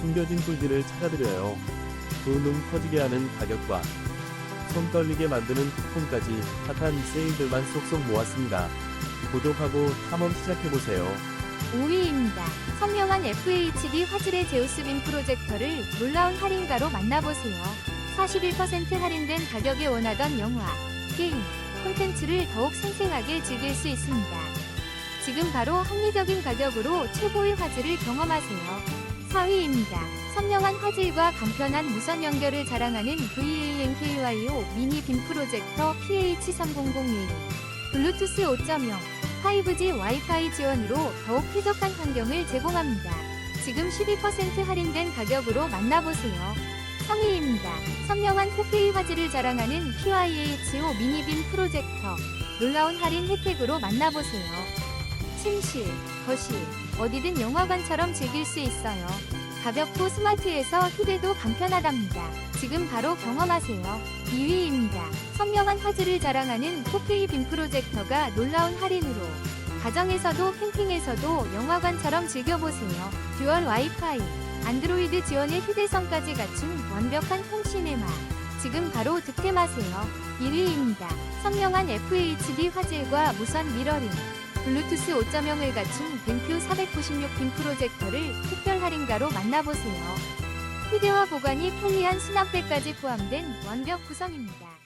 숨겨진 꿀들을 찾아드려요. 두눈 커지게 하는 가격과 손 떨리게 만드는 쿠폰까지 핫한 세일들만 쏙쏙 모았습니다. 구독하고 탐험 시작해보세요. 5위입니다. 선명한 FHD 화질의 제우스 빔 프로젝터를 놀라운 할인가로 만나보세요. 41% 할인된 가격에 원하던 영화, 게임, 콘텐츠를 더욱 생생하게 즐길 수 있습니다. 지금 바로 합리적인 가격으로 최고의 화질을 경험하세요. 4위입니다. 선명한 화질과 간편한 무선 연결을 자랑하는 VANKYO 미니 빔 프로젝터 PH3001 블루투스 5.0 5G 와이파이 지원으로 더욱 쾌적한 환경을 제공합니다. 지금 12% 할인된 가격으로 만나보세요. 3위입니다. 선명한 4K 화질을 자랑하는 PYHO 미니빔 프로젝터. 놀라운 할인 혜택으로 만나보세요. 침실, 거실, 어디든 영화관처럼 즐길 수 있어요. 가볍고 스마트해서 휴대도 간편하답니다. 지금 바로 경험하세요. 2위입니다. 선명한 화질을 자랑하는 4K 빔 프로젝터가 놀라운 할인으로 가정에서도 캠핑에서도 영화관처럼 즐겨보세요. 듀얼 와이파이, 안드로이드 지원의 휴대성까지 갖춘 완벽한 홈시네마. 지금 바로 득템하세요. 1위입니다. 선명한 FHD 화질과 무선 미러링, 블루투스 5.0을 갖춘 벤큐 496빔 프로젝터를 특별 할인가로 만나보세요. 휴대와 보관이 편리한 수납백까지 포함된 완벽 구성입니다.